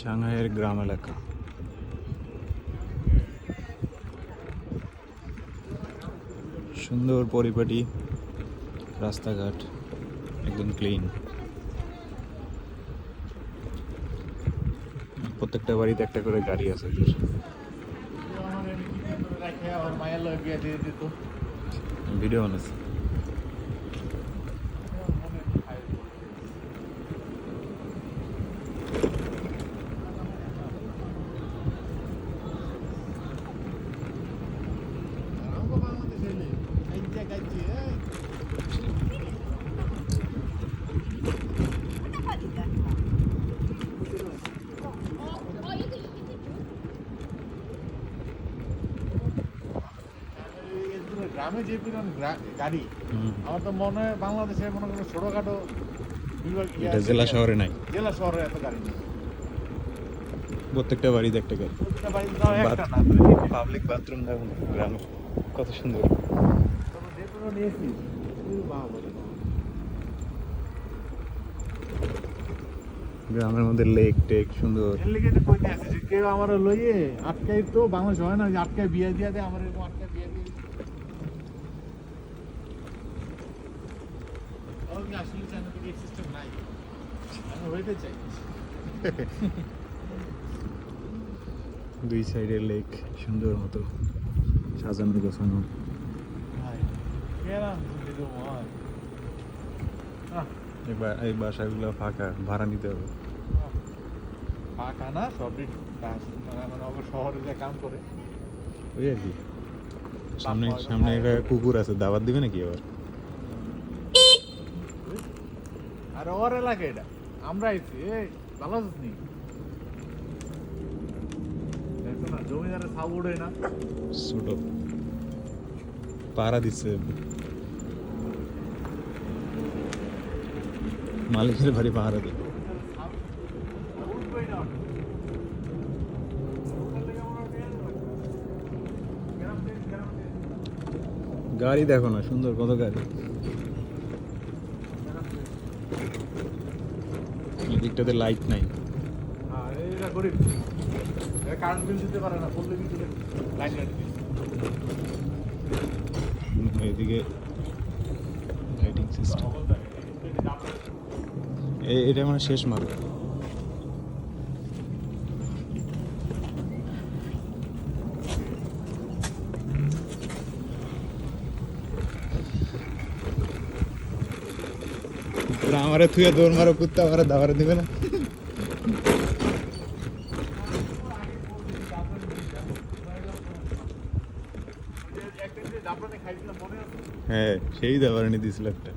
সাংহাইয়ের গ্রাম এলাকা। সুন্দর পরিপাটি রাস্তাঘাট একদম ক্লিন প্রত্যেকটা বাড়িতে একটা করে গাড়ি আছে। এদের। আমার এমনি কি করে রাখে আমার মায়ের লগে বিয়ে দিয়ে দিত ভিডিও বানাচ্ছে আমাকে বাংলাদেশে এলে এই যে গাইছে এই এই যে গ্রামে যে পরিমাণ গাড়ি আমার তো মনে হয় বাংলাদেশে মনে করো ছোটখাটো ইয়ে জেলা শহরে নাই। জেলা শহরে এত গাড়ি নেই। প্রত্যেকটা বাড়িতে একটা গাড়ি। পাবলিক বাথরুম দেখুন গ্রামে কত সুন্দর। গ্রামের মধ্যে লেক টেক সুন্দর। কেউ আমার লইয়ে আটকাই তো বাংলাদেশ হয় না আটকায় বিয়ে দিয়ে দেয় আমার এরকম আটকায় বিয়ে দিয়ে দুই সাইডের লেক সুন্দর মতো সাজানো গোছানো। আহ। এই বাসাগুলো ফাঁকা ভাড়া নিতে হবে। ফাঁকা না সবই মানে শহরে যে কাম করে। ওই আর কি। সামনে সামনে একটা কুকুর আছে দাওয়াত দিবে নাকি আবার? আর ওর এলাকা এটা। আমরা আইছি ভালো আছিস নি? দেখো না, জমিদারের সাউ উড়ে না। ছোট। পাড়া দিচ্ছে মালিকের বাড়ি পাহারা দেয় গাড়ি দেখো না, সুন্দর, কত গাড়ি? লাইন লাইট নাই। এদিকে লাইটিং সিস্টেম এটা মানে শেষ মার্ক তোরা আমারে তুই দৌড় মারো, কুত্তা আমারে দাবারে দিবে না। হ্যাঁ সেই দাবারে নিয়ে দিয়েছিল একটা।